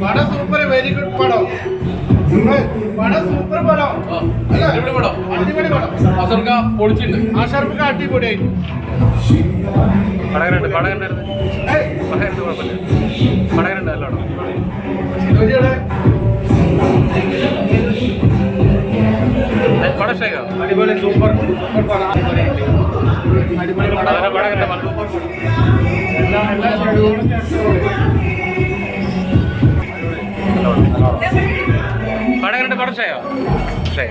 പടം super very good പടം. പടം സൂപ്പർ പടം. അടിപൊളി പടം. അടിപൊളി പടം. അസർക്ക പൊളിച്ചിട്ടുണ്ട്. ആഷർക്ക അടിപൊളിയായി. പടകരുണ്ട് പടകരുണ്ടായിരുന്നു പടകരുണ്ട് കുഴപ്പമില്ല. പടകരുണ്ട് നല്ലോണം അടിപൊളി സൂപ്പർ സൂപ്പർ പടം. അടിപൊളി പടം. എല്ലാ എല്ലാ പടം ഷേയോ ഷേ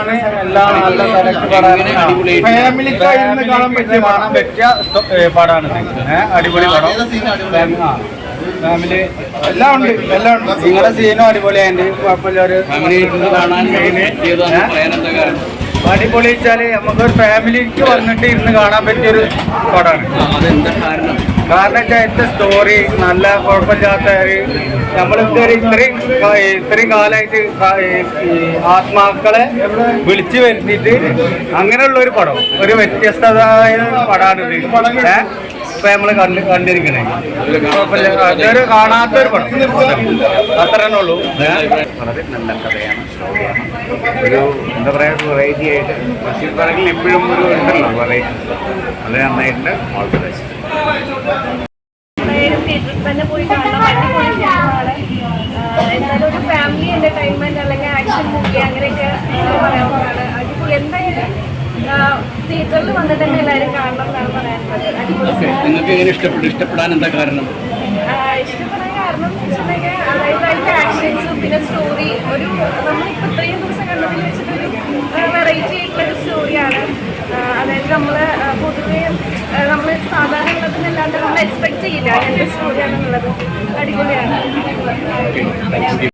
ആണ് എല്ലാ നല്ല സെലക്ട് ഫാമിലിക്ക് ഇരുന്ന് കാണാൻ പറ്റിയ കാണാൻ പറ്റിയ പടാണ് അടിപൊളി പടം. ഫാമിലി എല്ലാം ഉണ്ട് എല്ലാം ഉണ്ട്. നിങ്ങളുടെ സീനും അടിപൊളിയായിട്ട് കുഴപ്പമില്ല. ഒരു കാണാൻ അടിപൊളി വെച്ചാൽ നമുക്കൊരു ഫാമിലിക്ക് വന്നിട്ട് ഇരുന്ന് കാണാൻ പറ്റിയൊരു പടമാണ് കാരണം? വെച്ചാൽ എന്റെ സ്റ്റോറി നല്ല കുഴപ്പമില്ലാത്ത നമ്മൾ നമ്മളിതൊരു ഇത്രയും ഇത്രയും കാലമായിട്ട് ആത്മാക്കളെ വിളിച്ചു വരുത്തിയിട്ട് അങ്ങനെയുള്ള ഒരു പടം. ഒരു ഇത് ഏഹ് ഇപ്പൊ നമ്മൾ കണ്ട് കണ്ടിരിക്കണേ. അതൊരു കാണാത്തൊരു പടം. അത്ര തന്നെ ഉള്ളൂ വളരെ നല്ല കഥയാണ് ഒരു എന്താ പറയുക വെറൈറ്റി ആയിട്ട്. ബഷീർ പറകിൽ എപ്പോഴും ഒരു ഉണ്ടല്ലോ വെറൈറ്റി വളരെ നന്നായിട്ടുണ്ട്. ഓൾ ദി തന്നെ പോയി കാണണം ഒരു ഫാമിലി ആക്ഷൻ മൂവി തിയേറ്ററിൽ എല്ലാവരും കാണണം. നിങ്ങൾക്ക് എങ്ങനെ ഇഷ്ടപ്പെട്ടു ഇഷ്ടപ്പെടാൻ എന്താ കാരണം ഇഷ്ടപ്പെടാൻ കാരണം പിന്നെ സ്റ്റോറി ഒരു നമ്മളിപ്പോൾ ഇത്രയും ദിവസം കണ്ടതിൽ വെച്ചിട്ടൊരു വെറൈറ്റി ആയിട്ടുള്ള ഒരു സ്റ്റോറിയാണ് അതായത് നമ്മൾ പൊതുവേ നമ്മൾ സാധാരണ ഉള്ളതിനല്ലാണ്ട് നമ്മൾ എക്സ്പെക്ട് ചെയ്യില്ല. അങ്ങനത്തെ സ്റ്റോറിയാണെന്നുള്ളത് അടിപൊളിയാണ്.